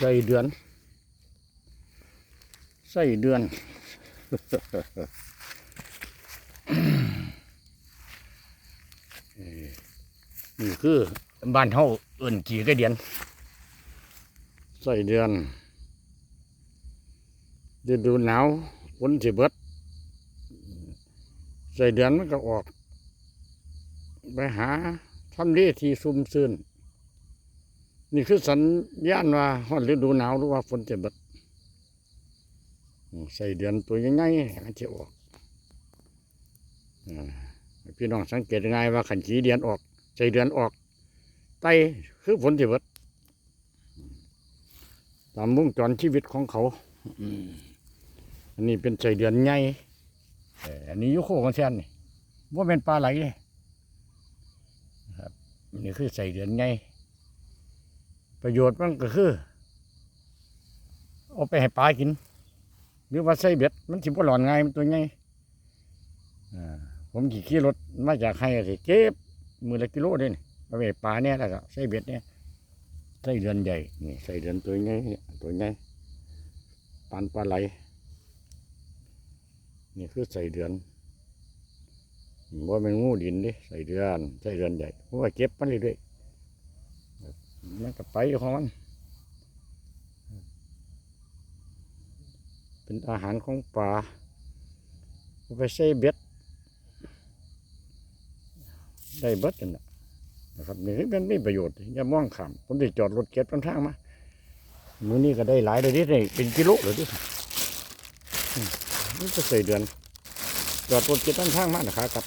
ใส่เดือน ใส่เดือน นี่คือบ้านเฮาเอิ่นกี่กระเดียนใส่เดือนฤดูหนาวฝนสิเบิดใส่เดือนมันก็ออก ไปหาทำเลที่ซุ่มซื่น นี่คือสัญญาณว่าฮอดฤดูหนาวหรือว่าฝนจะเบิดใส่เดือนตัวยังไงมันจะออกอ่าให้พี่น้องสังเกตง่ายว่าขันขีเดือนออกใส่เดือนออกไตคือฝนจะเบิดตามวงจรชีวิตของเขาอันนี้เป็นใส่เดือนใหญ่เอ่ออันนี้ยุโคของแซนนี่ว่าเป็นปลาไหลเลยนี่คือใส่เดือนไง ประโยชน์มันก็คือ เอาไปให้ปลากิน หรือว่าใส่เบ็ด มันสิบ่หลอนง่ายมันตัวไงผมขี่ขี่รถมาจากให้สิเก็บมือละกิโลเด้นี่เอาไปให้ปลาเนี่ยแล้วก็ใส่เบ็ดเนี่ยใส่เดือนใหญ่นี่ใส่เดือนตัวไงตัวไงปานปลาไหลนี่คือใส่เดือนว่าเป็นงูดินดิใส่เดือน ใส่เดือนใหญ่เพราะว่าเก็บมันเรื่อย มันก็ไปของมัน เป็นอาหารของปลาไปใส่เบ็ด ได้เบ็ดกันนะนะครับนี่มันไมีประโยชน์อย่ามองขามผมได้จอดรถเก็บต้นทางมามือนี้ก็ได้หลายเลยดิได้เป็นกิโลเลยดินี่ก็ใส่เดือน จอดรถเก็บต้นทางมานะครับ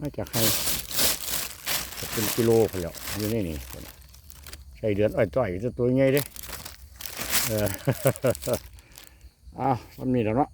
มาจากให้ เป็นกิโลพอแล้วอยู่นี่นี่ใส่เดือนอ้อยต้อยจะตัวไงเด้เอออ้าวมันมีแล้วเนาะ